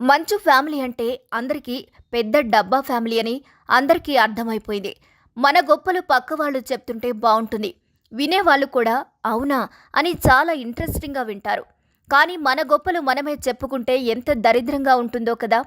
మంచు ఫ్యామిలీ అంటే అందరికీ పెద్ద డబ్బా ఫ్యామిలీ అని అందరికీ అర్థమైపోయింది. మన గొప్పలు పక్క వాళ్ళు చెప్తుంటే బాగుంటుంది వినేవాళ్ళు కూడా అవునా అని చాలా ఇంట్రెస్టింగ్గా వింటారు. కానీ మన గొప్పలు మనమే చెప్పుకుంటే ఎంత దరిద్రంగా ఉంటుందో కదా!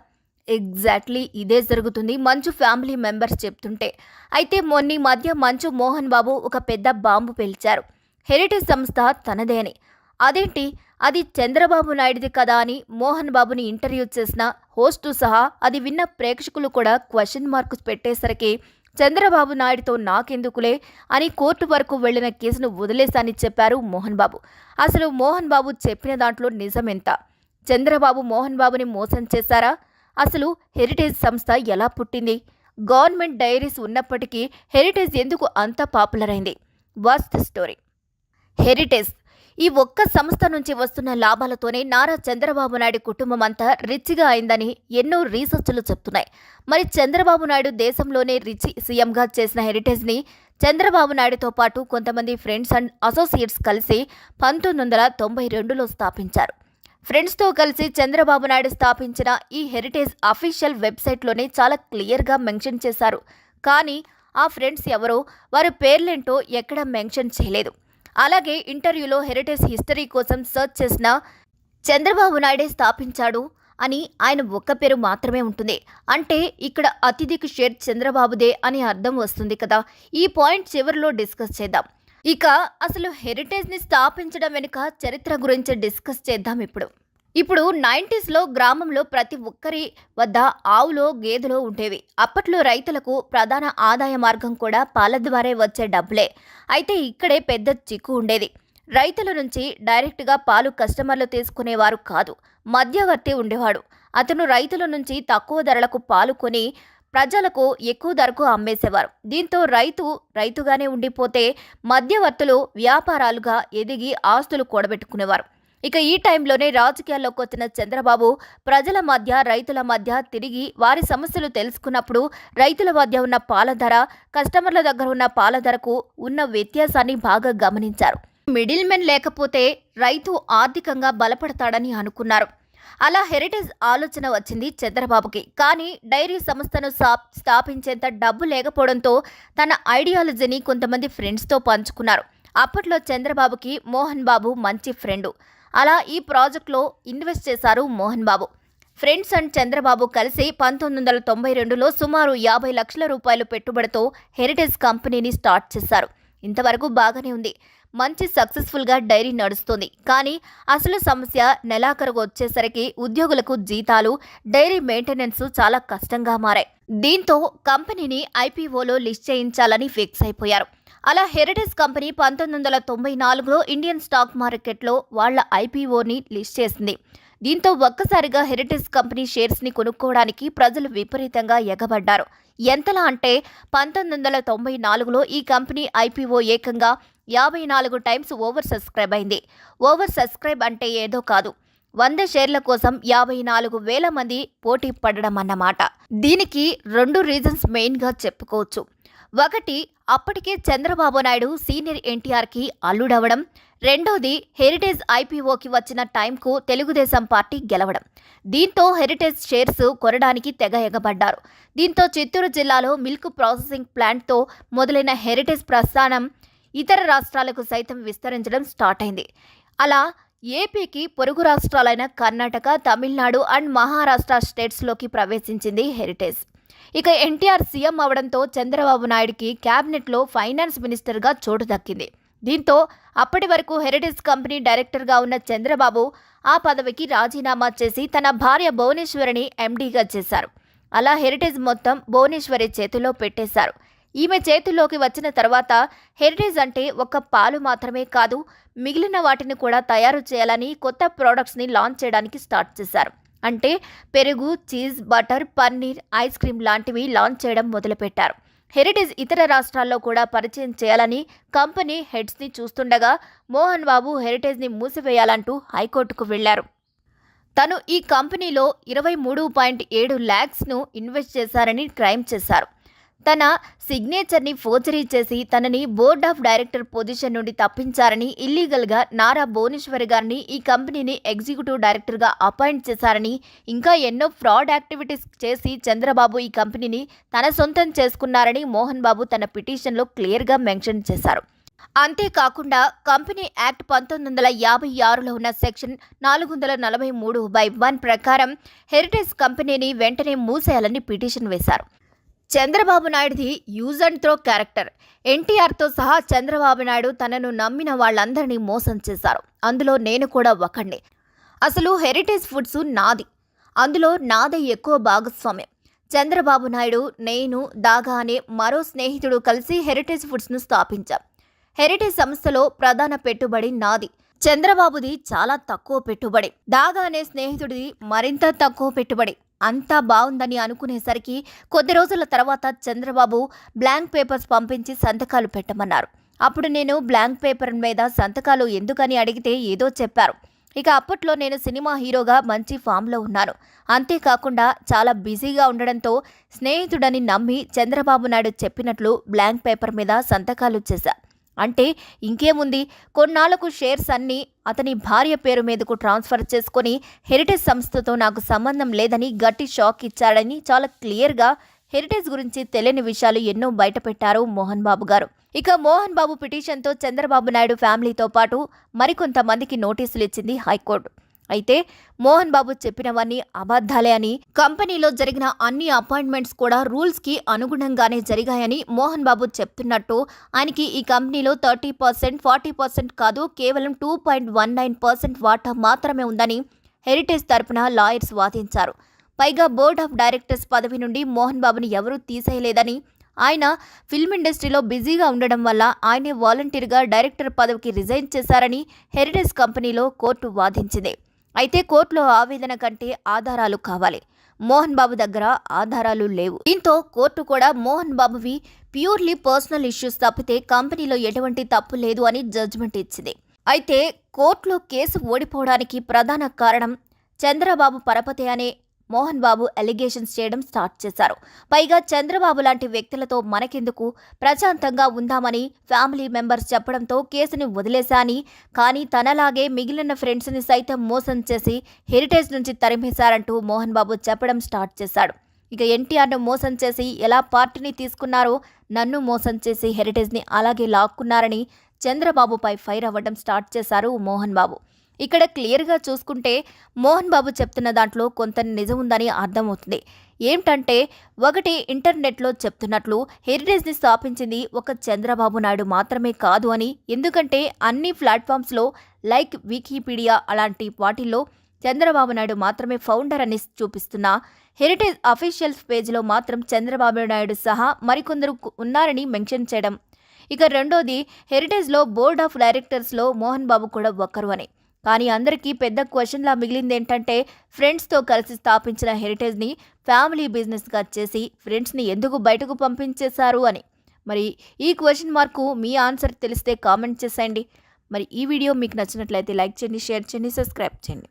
ఎగ్జాక్ట్లీ ఇదే జరుగుతుంది మంచు ఫ్యామిలీ మెంబర్స్ చెప్తుంటే. అయితే మొన్నీ మధ్య మంచు మోహన్ బాబు ఒక పెద్ద బాంబు పేల్చారు. హెరిటేజ్ సంస్థ తనదే అని. అదేంటి? అది చంద్రబాబు నాయుడిది కదా అని మోహన్ బాబుని ఇంటర్వ్యూ చేసిన హోస్టు సహా అది విన్న ప్రేక్షకులు కూడా క్వశ్చన్ మార్క్స్ పెట్టేసరికి చంద్రబాబు నాయుడుతో నాకెందుకులే అని కోర్టు వరకు వెళ్ళిన కేసును వదిలేశానని చెప్పారు మోహన్ బాబు. అసలు మోహన్ బాబు చెప్పిన దాంట్లో నిజమెంత? చంద్రబాబు మోహన్ బాబుని మోసం చేశారా? అసలు హెరిటేజ్ సంస్థ ఎలా పుట్టింది? గవర్నమెంట్ డైరీస్ ఉన్నప్పటికీ హెరిటేజ్ ఎందుకు అంత పాపులర్ అయింది? What's the story. హెరిటేజ్ ఈ ఒక్క సంస్థ నుంచి వస్తున్న లాభాలతోనే నారా చంద్రబాబు నాయుడు కుటుంబం అంతా రిచ్గా అయిందని ఎన్నో రీసెర్చ్లు చెప్తున్నాయి. మరి చంద్రబాబు నాయుడు దేశంలోనే రిచ్ సీఎంగా చేసిన హెరిటేజ్ని చంద్రబాబు నాయుడుతో పాటు కొంతమంది ఫ్రెండ్స్ అండ్ అసోసియేట్స్ కలిసి పంతొమ్మిది వందల తొంభై రెండులో స్థాపించారు. ఫ్రెండ్స్తో కలిసి చంద్రబాబు నాయుడు స్థాపించిన ఈ హెరిటేజ్ అఫీషియల్ వెబ్సైట్లోనే చాలా క్లియర్గా మెన్షన్ చేశారు. కానీ ఆ ఫ్రెండ్స్ ఎవరో వారి పేర్లేంటో ఎక్కడ మెన్షన్ చేయలేదు. అలాగే ఇంటర్వ్యూలో హెరిటేజ్ హిస్టరీ కోసం సెర్చ్ చేసిన చంద్రబాబు నాయుడే స్థాపించాడు అని ఆయన ఒక్క పేరు మాత్రమే ఉంటుంది. అంటే ఇక్కడ అతిథికి షేర్ చంద్రబాబుదే అని అర్థం వస్తుంది కదా. ఈ పాయింట్ చివరిలో డిస్కస్ చేద్దాం. ఇక అసలు హెరిటేజ్ని స్థాపించడం వెనుక చరిత్ర గురించి డిస్కస్ చేద్దాం ఇప్పుడు. ఇప్పుడు నైంటీస్లో గ్రామంలో ప్రతి ఒక్కరి వద్ద ఆవులో గేదెలో ఉండేవి. అప్పట్లో రైతులకు ప్రధాన ఆదాయ మార్గం కూడా పాల ద్వారే వచ్చే డబ్బులే. అయితే ఇక్కడే పెద్ద చిక్కు ఉండేది. రైతుల నుంచి డైరెక్ట్గా పాలు కస్టమర్లు తీసుకునేవారు కాదు. మధ్యవర్తి ఉండేవాడు. అతను రైతుల నుంచి తక్కువ ధరలకు పాలు కొని ప్రజలకు ఎక్కువ ధరకు అమ్మేసేవారు. దీంతో రైతు రైతుగానే ఉండిపోతే మధ్యవర్తులు వ్యాపారాలుగా ఎదిగి ఆస్తులు కూడబెట్టుకునేవారు. ఇక ఈ టైంలోనే రాజకీయాల్లోకి వచ్చిన చంద్రబాబు ప్రజల మధ్య రైతుల మధ్య తిరిగి వారి సమస్యలు తెలుసుకున్నప్పుడు రైతుల మధ్య ఉన్న పాల ధర కస్టమర్ల దగ్గర ఉన్న పాల ధరకు ఉన్న వ్యత్యాసాన్ని బాగా గమనించారు. మిడిల్ మెన్ లేకపోతే రైతు ఆర్థికంగా బలపడతాడని అనుకున్నారు. అలా హెరిటేజ్ ఆలోచన వచ్చింది చంద్రబాబుకి. కానీ డైరీ సంస్థను స్థాపించేంత డబ్బు లేకపోవడంతో తన ఐడియాలజీని కొంతమంది ఫ్రెండ్స్తో పంచుకున్నారు. అప్పట్లో చంద్రబాబుకి మోహన్ బాబు మంచి ఫ్రెండు. అలా ఈ ప్రాజెక్ట్లో ఇన్వెస్ట్ చేశారు మోహన్ బాబు. ఫ్రెండ్స్ అండ్ చంద్రబాబు కలిసి పంతొమ్మిది వందల తొంభై రెండులో సుమారు యాభై లక్షల రూపాయలు పెట్టుబడితో హెరిటేజ్ కంపెనీని స్టార్ట్ చేశారు. ఇంతవరకు బాగానే ఉంది. మంచి సక్సెస్ఫుల్గా డైరీ నడుస్తుంది. కానీ అసలు సమస్య నెలాఖరుకు వచ్చేసరికి ఉద్యోగులకు జీతాలు డైరీ మెయింటెనెన్స్ చాలా కష్టంగా మారాయి. దీంతో కంపెనీని ఐపీఓలో లిస్ట్ చేయించాలని ఫిక్స్ అయిపోయారు. అలా హెరిటేజ్ కంపెనీ పంతొమ్మిది వందల తొంభై నాలుగులో ఇండియన్ స్టాక్ మార్కెట్లో వాళ్ళ ఐపీఓని లిస్ట్ చేసింది. దీంతో ఒక్కసారిగా హెరిటేజ్ కంపెనీ షేర్స్ని కొనుక్కోవడానికి ప్రజలు విపరీతంగా ఎగబడ్డారు. ఎంతలా అంటే పంతొమ్మిది వందల తొంభై నాలుగులో ఈ కంపెనీ ఐపీఓ ఏకంగా యాభై నాలుగు టైమ్స్ ఓవర్ సబ్స్క్రైబ్ అయింది. ఓవర్ సబ్స్క్రైబ్ అంటే ఏదో కాదు. వంద షేర్ల కోసం యాభై నాలుగు వేల మంది పోటీ పడడం అన్నమాట. దీనికి రెండు రీజన్స్ మెయిన్గా చెప్పుకోవచ్చు. ఒకటి అప్పటికే చంద్రబాబు నాయుడు సీనియర్ ఎన్టీఆర్కి అల్లుడవడం. రెండోది హెరిటేజ్ ఐపీఓకి వచ్చిన టైంకు తెలుగుదేశం పార్టీ గెలవడం. దీంతో హెరిటేజ్ షేర్స్ కొనడానికి తెగ ఎగబడ్డారు. దీంతో చిత్తూరు జిల్లాలో మిల్క్ ప్రాసెసింగ్ ప్లాంట్తో మొదలైన హెరిటేజ్ ప్రస్థానం ఇతర రాష్ట్రాలకు సైతం విస్తరించడం స్టార్ట్ అయింది. అలా ఏపీకి పొరుగు రాష్ట్రాలైన కర్ణాటక తమిళనాడు అండ్ మహారాష్ట్ర స్టేట్స్లోకి ప్రవేశించింది హెరిటేజ్. ఇక ఎన్టీఆర్ సీఎం అవడంతో చంద్రబాబు నాయుడికి క్యాబినెట్లో ఫైనాన్స్ మినిస్టర్గా చోటు దక్కింది. దీంతో అప్పటి వరకు హెరిటేజ్ కంపెనీ డైరెక్టర్గా ఉన్న చంద్రబాబు ఆ పదవికి రాజీనామా చేసి తన భార్య భువనేశ్వరిని ఎండీగా చేశారు. అలా హెరిటేజ్ మొత్తం భువనేశ్వరి చేతిలో పెట్టేశారు. ఈమె చేతుల్లోకి వచ్చిన తర్వాత హెరిటేజ్ అంటే ఒక పాలు మాత్రమే కాదు మిగిలిన వాటిని కూడా తయారు చేయాలని కొత్త ప్రోడక్ట్స్ని లాంచ్ చేయడానికి స్టార్ట్ చేశారు. అంటే పెరుగు cheese butter paneer ice cream లాంటివి లాంచ్ చేయడం మొదలుపెట్టారు. హెరిటేజ్ ఇతర రాష్ట్రాల్లో కూడా పరిచయం చేయాలని కంపెనీ హెడ్స్ని చూస్తుండగా మోహన్ బాబు హెరిటేజ్ని మూసివేయాలంటూ హైకోర్టుకు వెళ్ళారు. తను ఈ కంపెనీలో ఇరవై మూడు పాయింట్ ఏడు ల్యాక్స్ను ఇన్వెస్ట్ చేశారని క్రైమ్ చేశారు. తన సిగ్నేచర్ని ఫోర్జరీ చేసి తనని బోర్డ్ ఆఫ్ డైరెక్టర్ పొజిషన్ నుండి తప్పించారని ఇల్లీగల్గా నారా భువనేశ్వరి గారిని ఈ కంపెనీని ఎగ్జిక్యూటివ్ డైరెక్టర్గా అపాయింట్ చేశారని ఇంకా ఎన్నో ఫ్రాడ్ యాక్టివిటీస్ చేసి చంద్రబాబు ఈ కంపెనీని తన సొంతం చేసుకున్నారని మోహన్ బాబు తన పిటిషన్లో క్లియర్గా మెన్షన్ చేశారు. అంతేకాకుండా కంపెనీ యాక్ట్ పంతొమ్మిది వందల యాభై ఆరులో ఉన్న సెక్షన్ నాలుగు వందల నలభై మూడు బై వన్ ప్రకారం హెరిటేజ్ కంపెనీని వెంటనే మూసేయాలని పిటిషన్ వేశారు. చంద్రబాబు నాయుడిది యూజ్ అండ్ త్రో క్యారెక్టర్. ఎన్టీఆర్తో సహా చంద్రబాబు నాయుడు తనను నమ్మిన వాళ్ళందరినీ మోసం చేశారు. అందులో నేను కూడా ఒకడిని అసలు హెరిటేజ్ ఫుడ్స్ నాది. అందులో నాదే ఎక్కువ భాగస్వామ్యం. చంద్రబాబు నాయుడు నేను దాగా అనే మరో స్నేహితుడు కలిసి హెరిటేజ్ ఫుడ్స్ను స్థాపించాం. హెరిటేజ్ సంస్థలో ప్రధాన పెట్టుబడి నాది. చంద్రబాబుది చాలా తక్కువ పెట్టుబడి. దాగా అనే స్నేహితుడిది మరింత తక్కువ పెట్టుబడి. అంతా బాగుందని అనుకునేసరికి కొద్ది రోజుల తర్వాత చంద్రబాబు బ్లాంక్ పేపర్స్ పంపించి సంతకాలు పెట్టమన్నారు. అప్పుడు నేను బ్లాంక్ పేపర్ మీద సంతకాలు ఎందుకని అడిగితే ఏదో చెప్పారు. ఇక అప్పట్లో నేను సినిమా హీరోగా మంచి ఫామ్లో ఉన్నాను. అంతేకాకుండా చాలా బిజీగా ఉండడంతో స్నేహితుడని నమ్మి చంద్రబాబు నాయుడు చెప్పినట్లు బ్లాంక్ పేపర్ మీద సంతకాలు చేశా. అంటే ఇంకేముంది? కొన్నాళ్ళకు షేర్స్ అన్నీ అతని భార్య పేరు మీదకు ట్రాన్స్ఫర్ చేసుకొని హెరిటేజ్ సంస్థతో నాకు సంబంధం లేదని గట్టి షాక్ ఇచ్చాడని చాలా క్లియర్గా హెరిటేజ్ గురించి తెలియని విషయాలు ఎన్నో బయటపెట్టారు మోహన్ బాబు గారు. ఇక మోహన్ బాబు పిటిషన్తో చంద్రబాబు నాయుడు ఫ్యామిలీతో పాటు మరికొంతమందికి నోటీసులు ఇచ్చింది హైకోర్టు. అయితే మోహన్ బాబు చెప్పినవన్నీ అబద్ధాలే అని. కంపెనీలో జరిగిన అన్ని అపాయింట్మెంట్స్ కూడా రూల్స్కి అనుగుణంగానే జరిగాయని మోహన్ బాబు చెప్తున్నట్టు ఆయనకి ఈ కంపెనీలో థర్టీ పర్సెంట్ ఫార్టీ పర్సెంట్ కాదు కేవలం two point one nine percent వాటా మాత్రమే ఉందని హెరిటేజ్ తరపున లాయర్స్ వాదించారు. పైగా బోర్డ్ ఆఫ్ డైరెక్టర్స్ పదవి నుండి మోహన్ బాబుని ఎవరూ తీసేయలేదని ఆయన ఫిల్మ్ ఇండస్ట్రీలో బిజీగా ఉండడం వల్ల ఆయనే వాలంటీర్గా డైరెక్టర్ పదవికి రిజైన్ చేశారని హెరిటేజ్ కంపెనీలో కోర్టు వాదించింది. అయితే కోర్టులో ఆవేదన కంటే ఆధారాలు కావాలి. మోహన్ బాబు దగ్గర ఆధారాలు లేవు. దీంతో కోర్టు కూడా మోహన్ బాబువి ప్యూర్లీ పర్సనల్ ఇష్యూస్ తప్పితే కంపెనీలో ఎటువంటి తప్పు లేదు అని జడ్జిమెంట్ ఇచ్చింది. అయితే కోర్టులో కేసు ఓడిపోవడానికి ప్రధాన కారణం చంద్రబాబు పరపతి అనే మోహన్ బాబు ఎలిగేషన్స్ చేయడం స్టార్ట్ చేశారు. పైగా చంద్రబాబు లాంటి వ్యక్తులతో మనకెందుకు? ప్రశాంతంగా ఉందామని ఫ్యామిలీ మెంబర్స్ చెప్పడంతో కేసుని వదిలేశాని కానీ తనలాగే మిగిలిన ఫ్రెండ్స్ని సైతం మోసం చేసి హెరిటేజ్ నుంచి తరిమేశారంటూ మోహన్ బాబు చెప్పడం స్టార్ట్ చేశాడు. ఇక ఎన్టీఆర్ను మోసం చేసి ఎలా పార్టీని తీసుకున్నారో నన్ను మోసం చేసి హెరిటేజ్ని అలాగే లాక్కున్నారని చంద్రబాబుపై ఫైర్ అవ్వడం స్టార్ట్ చేశారు మోహన్ బాబు. ఇక్కడ క్లియర్గా చూసుకుంటే మోహన్ బాబు చెప్తున్న దాంట్లో కొంత నిజం ఉందని అర్థమవుతుంది. ఏమిటంటే ఒకటి ఇంటర్నెట్లో చెప్తున్నట్లు హెరిటేజ్ని స్థాపించింది ఒక చంద్రబాబు నాయుడు మాత్రమే కాదు అని. ఎందుకంటే అన్ని ప్లాట్ఫామ్స్లో లైక్ వికీపీడియా అలాంటి వాటిల్లో చంద్రబాబు నాయుడు మాత్రమే ఫౌండర్ అని చూపిస్తున్న హెరిటేజ్ అఫీషియల్స్ పేజ్లో మాత్రం చంద్రబాబు నాయుడు సహా మరికొందరు ఉన్నారని మెన్షన్ చేయడం. ఇక రెండోది హెరిటేజ్లో బోర్డ్ ఆఫ్ డైరెక్టర్స్లో మోహన్ బాబు కూడా ఒక్కరు అని. కానీ అందరికీ పెద్ద క్వశ్చన్లా మిగిలింది ఏంటంటే ఫ్రెండ్స్తో కలిసి స్థాపించిన హెరిటేజ్ని ఫ్యామిలీ బిజినెస్గా చేసి ఫ్రెండ్స్ని ఎందుకు బయటకు పంపించేశారు అని. మరి ఈ క్వశ్చన్ మార్కు మీ ఆన్సర్ తెలిస్తే కామెంట్ చేసేయండి. మరి ఈ వీడియో మీకు నచ్చినట్లయితే లైక్ చేయండి షేర్ చేయండి సబ్స్క్రైబ్ చేయండి.